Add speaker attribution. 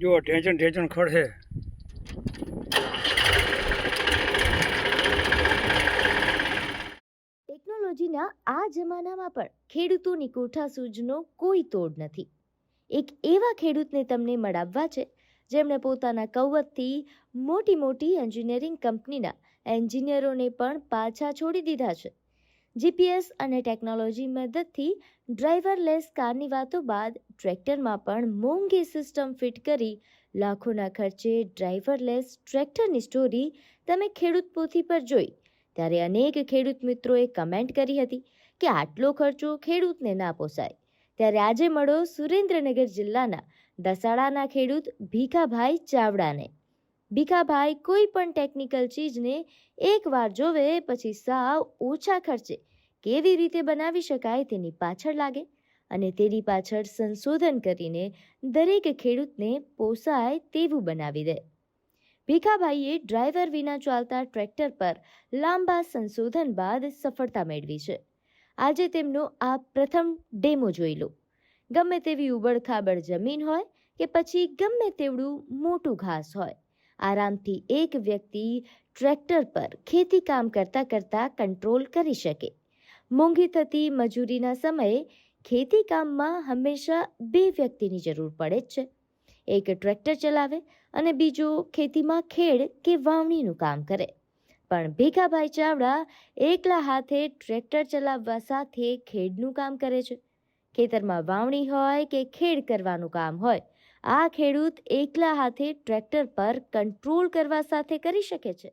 Speaker 1: જો, ઢેંચણ ઢેંચણ ખડ
Speaker 2: ટેકનોલોજીના આ જમાનામાં પણ ખેડૂતોની કોઠાસૂઝનો કોઈ તોડ નથી. એક એવા ખેડૂતને તમને મળાવવા છે, જેમણે પોતાના કૌવતથી મોટી મોટી એન્જિનિયરિંગ કંપનીના એન્જિનિયરોને પણ પાછા છોડી દીધા છે. જીપીએસ અને ટેકનોલોજી મદદથી ડ્રાઈવરલેસ કારની વાતો બાદ ટ્રેક્ટરમાં પણ મોંઘી સિસ્ટમ ફિટ કરી લાખોના ખર્ચે ડ્રાઈવરલેસ ટ્રેક્ટરની સ્ટોરી તમે ખેડૂત પોથી પર જોઈ. ત્યારે અનેક ખેડૂત મિત્રોએ કમેન્ટ કરી હતી કે આટલો ખર્ચો ખેડૂતને ના પોસાય. ત્યારે આજે મળો સુરેન્દ્રનગર જિલ્લાના દસાડાના ખેડૂત ભીખાભાઈ ચાવડાને. ભીખાભાઈ કોઈ પણ ટેકનિકલ ચીજને એકવાર જોવે પછી સાવ ઓછા ખર્ચે કેવી રીતે બનાવી શકાય તેની પાછળ લાગે અને તેની પાછળ સંશોધન કરીને દરેક ખેડૂતને પોસાય તેવું બનાવી દે. ભીખાભાઈએ ડ્રાઈવર વિના ચાલતા ટ્રેક્ટર પર લાંબા સંશોધન બાદ સફળતા મેળવી છે. આજે તેમનો આ પ્રથમ ડેમો જોઈ લો. ગમે તેવી ઉબડખાબડ જમીન હોય કે પછી ગમે તેવડું મોટું ઘાસ હોય. આરામથી એક વ્યક્તિ ટ્રેક્ટર પર ખેતી કામ કરતાં કરતાં કંટ્રોલ કરી શકે. મોંઘી થતી મજૂરીના સમયે ખેતી કામમાં હંમેશા બે વ્યક્તિની જરૂર પડે જ છે. એક ટ્રેક્ટર ચલાવે અને બીજો ખેતીમાં ખેડ કે વાવણીનું કામ કરે. પણ ભીખાભાઈ ચાવડા એકલા હાથે ટ્રેક્ટર ચલાવવા સાથે ખેડનું કામ કરે છે. ખેતરમાં વાવણી હોય કે ખેડ કરવાનું કામ હોય આ ખેડૂત એકલા હાથે ટ્રેક્ટર પર કંટ્રોલ કરવા સાથે કરી શકે છે.